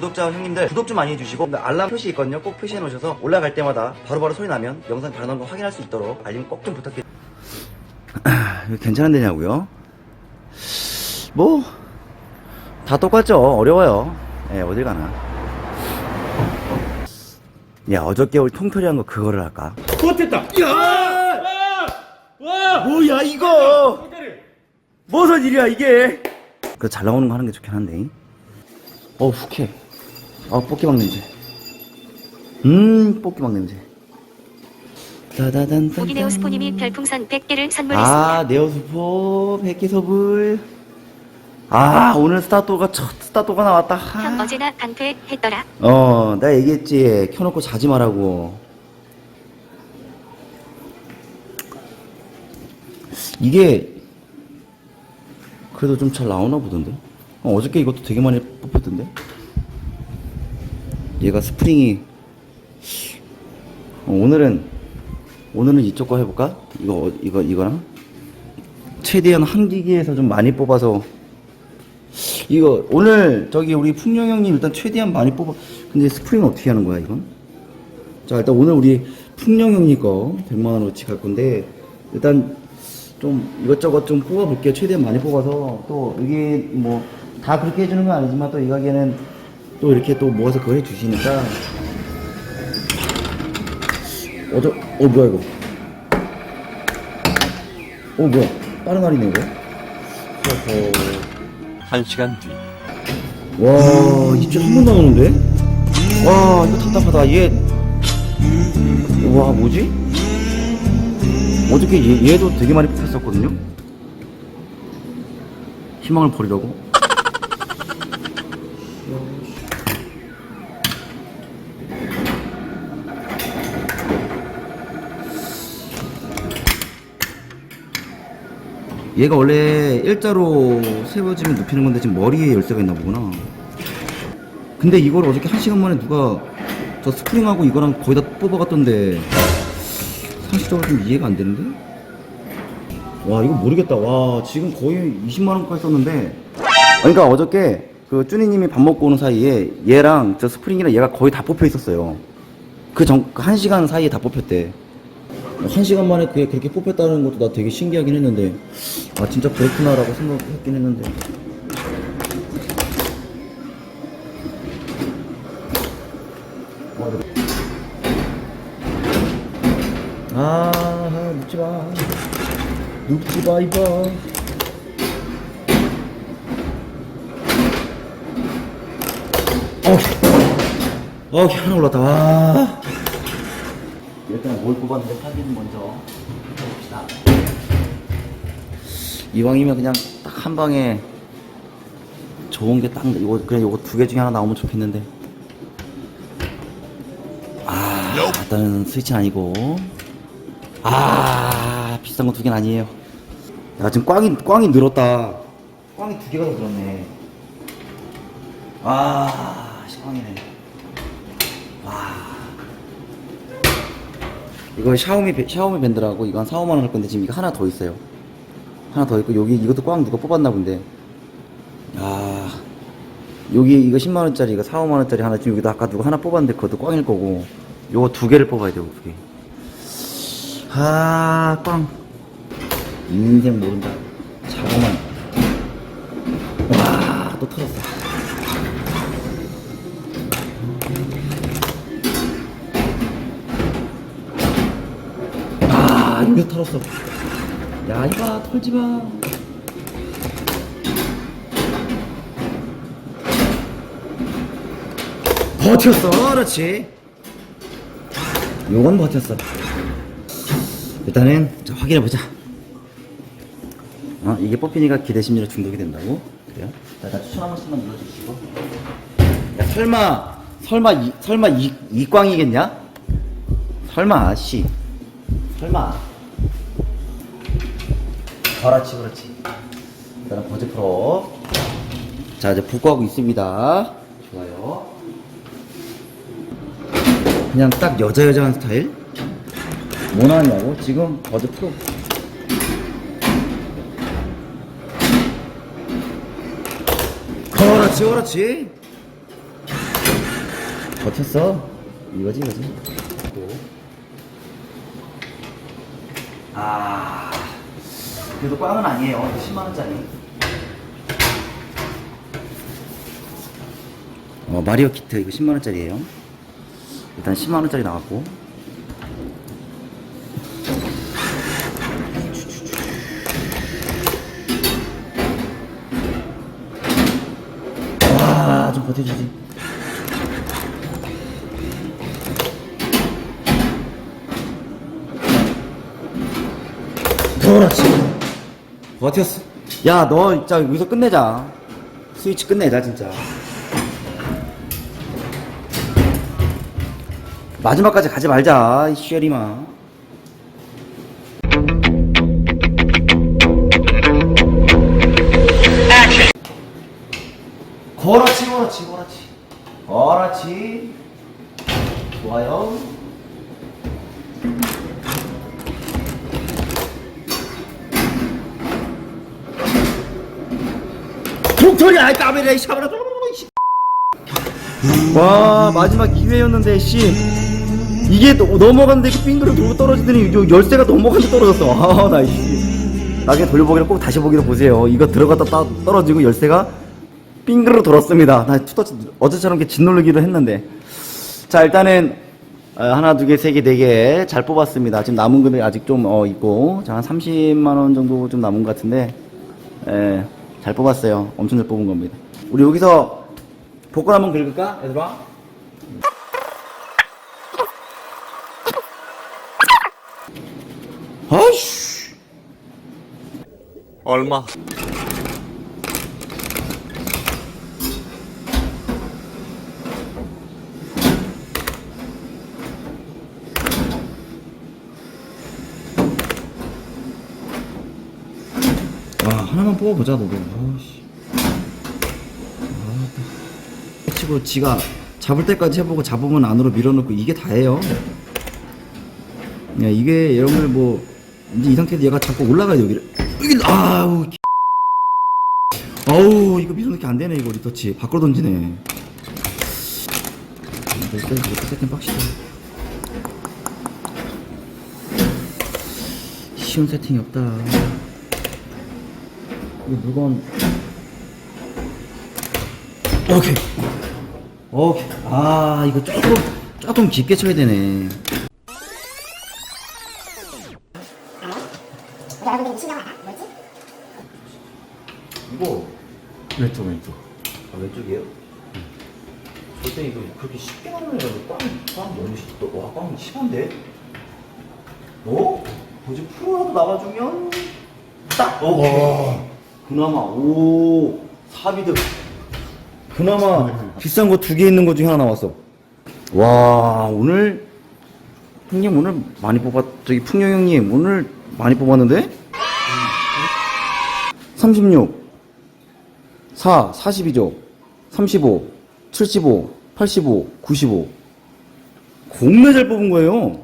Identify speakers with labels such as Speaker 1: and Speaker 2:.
Speaker 1: 구독자 형님들 구독 좀 많이 해주시고 알람 표시 있거든요. 꼭 표시해 놓으셔서 올라갈 때마다 바로 바로 소리 나면 영상 바로 나온 거 확인할 수 있도록 알림 꼭 좀 부탁드립니다. 괜찮은 데냐고요? 뭐 다 똑같죠. 어려워요. 예, 어딜 가나. 야, 어저께 우리 통털이 한 거 그거를 할까?
Speaker 2: 못했다. 야! 와!
Speaker 1: 뭐야, 이거! 무슨 일이야, 이게? 그 잘 나오는 거 하는 게 좋긴 한데. 어, 훅해. 아, 뽑기막 냄새. 음, 뽑기막 냄새. 따다단
Speaker 3: 오기네오스포님이 별풍선 100개를 선물했습니다.
Speaker 1: 아, 네오스포 100개 소불. 아, 오늘 스타토가 첫 스타토가 나왔다.
Speaker 3: 형
Speaker 1: 아.
Speaker 3: 어제나 강퇴했더라.
Speaker 1: 어, 내가 얘기했지. 켜놓고 자지 말라고. 이게, 그래도 좀 잘 나오나 보던데? 어, 어저께 이것도 되게 많이 뽑혔던데? 얘가 스프링이, 어, 오늘은, 오늘은 이쪽 거 해볼까? 이거, 어, 이거, 이거랑? 최대한 한 기기에서 좀 많이 뽑아서, 이거 오늘 저기 우리 풍령 형님 일단 최대한 많이 뽑아 근데 스프링 어떻게 하는 거야 이건? 자 일단 오늘 우리 풍령 형님 거 100만 원어치 갈 건데 일단 좀 이것저것 좀 뽑아 볼게요 최대한 많이 뽑아서 또 이게 뭐 다 그렇게 해주는 건 아니지만 또 이 가게는 또 이렇게 또 모아서 그거 해주시니까 어저 어 뭐야 이거 어 뭐야 다른 날이네 이거.
Speaker 4: 한 시간 뒤
Speaker 1: 와, 입질 한번 나오는데? 와, 이거 답답하다. 얘, 와, 뭐지? 어저께 얘, 얘도 되게 많이 뽑혔었거든요? 희망을 버리라고? 얘가 원래 일자로 세워지면 눕히는 건데 지금 머리에 열쇠가 있나 보구나. 근데 이걸 어저께 한 시간 만에 누가 저 스프링하고 이거랑 거의 다 뽑아갔던데 상식적으로 좀 이해가 안 되는데? 와 이거 모르겠다. 와 지금 거의 20만 원까지 썼는데. 그러니까 어저께 그 쭈니님이 밥 먹고 오는 사이에 얘랑 저 스프링이랑 얘가 거의 다 뽑혀 있었어요. 그전그한 시간 사이에 다 뽑혔대. 한 시간 만에 그게 그렇게 뽑혔다는 것도 나 되게 신기하긴 했는데. 아 진짜 그렇구나라고 생각했긴 했는데. 아 눕지 마. 눕지 마 이봐. 어우 어 하나 올랐다. 와 일단 뭘 뽑았는데 확인 먼저 해봅시다. 이왕이면 그냥 딱 한 방에 좋은 게 딱 이거 그냥 이거 두 개 중에 하나 나오면 좋겠는데. 아, 일단은 스위치 아니고. 아, 비싼 거 두 개는 아니에요. 야, 지금 꽝이 꽝이 늘었다. 꽝이 두 개가 더 늘었네. 아, 꽝이네. 이거 샤오미 배- 샤오미 밴드라고 한 4, 5만 원 할 건데 지금 이거 하나 더 있어요. 하나 더 있고 여기 이것도 꽝 누가 뽑았나 본데. 아 여기 이거 10만 원짜리 이거 4, 5만 원짜리 하나 지금 여기도 아까 누가 하나 뽑았는데 그것도 꽝일 거고 요거 두 개를 뽑아야 돼요 두 개. 아 꽝. 인생 모른다. 자고만. 이거 털었어. 야, 이봐, 털지 마. 버텼어, 그렇지. 요건 버텼어. 일단은 자, 확인해 보자. 어, 이게 뽑히니까 기대 심리로 중독이 된다고? 그래요? 자, 나 추천 한 번씩만 눌러주시고. 야, 설마, 설마, 이, 설마 이, 이꽝이겠냐? 설마, 씨. 설마. 그렇지, 그렇지. 일단은 버즈 프로. 자, 이제 복구하고 있습니다. 좋아요. 그냥 딱 여자 여자한 스타일? 뭐 나왔냐고? 지금 버즈 프로. 그렇지, 그렇지. 버텼어. 이거지, 이거지. 아, 그래도 꽝은 아니에요. 10만원짜리. 어, 마리오 키트 이거 10만원짜리에요. 일단 10만원짜리 나왔고. 와, 좀 버텨주지. 그렇지. 버텼어. 야, 너 진짜 여기서 끝내자. 스위치 끝내자, 진짜. 마지막까지 가지 말자, 이 쉐리마. 그렇지, 그렇지, 그렇지. 그렇지. 좋아요. 동철이 아이 까베레 샤브라. 와 마지막 2회였는데 씨. 이게 너- 넘어갔는데 그 빙그를 돌고 떨어지더니 요 열쇠가 넘어갔는데 떨어졌어. 아나 씨. 나중에 돌려보기를 꼭 다시 보기로 보세요. 이거 들어갔다 따, 떨어지고 열쇠가 빙그로 돌았습니다. 나 투터치 어제처럼 이렇게 짓누르기도 했는데. 자 일단은 어, 하나 두개세개네 개 잘 뽑았습니다. 지금 남은 금액 아직 좀 어, 있고. 자 한 30만 원 정도 좀 남은 것 같은데. 예, 잘 뽑았어요 엄청 잘 뽑은 겁니다 우리 여기서 복권 한번 긁을까 얘들아? 아이씨
Speaker 4: 얼마?
Speaker 1: 와 하나만 뽑아보자 너도. 아씨. 아, 치고 지가 잡을 때까지 해보고 잡으면 안으로 밀어넣고 이게 다예요. 야 이게 여러분들 뭐 이제 이 상태에서 얘가 자꾸 올라가요 여기를. 여기 아우 기- 아우 이거 밀어넣기 안 되네 이거 리터치. 밖으로 던지네. 이거 이거 세팅 빡시다. 쉬운 세팅이 없다 이 물건 오케이 오케이 아 이거 조금 조금 깊게 쳐야 되네
Speaker 5: 여러분들이 무슨 영화야? 뭐지?
Speaker 1: 이거
Speaker 2: 왼쪽 왼쪽.
Speaker 1: 아, 왼쪽이에요? 절대 이거 그렇게 쉽게 나오는 애가 꽝, 꽝 너무 쉽다 와, 꽝 심한데? 어? 뭐지 프로라도 나와주면 딱 오케이 그나마 오 사비드 그나마 비싼 거 두 개 있는 거 중에 하나 나왔어. 와 오늘 형님 오늘 많이 뽑았 저기 풍요 형님 오늘 많이 뽑았는데? 36 4 42조 35 75 85 95 공매 잘 뽑은 거예요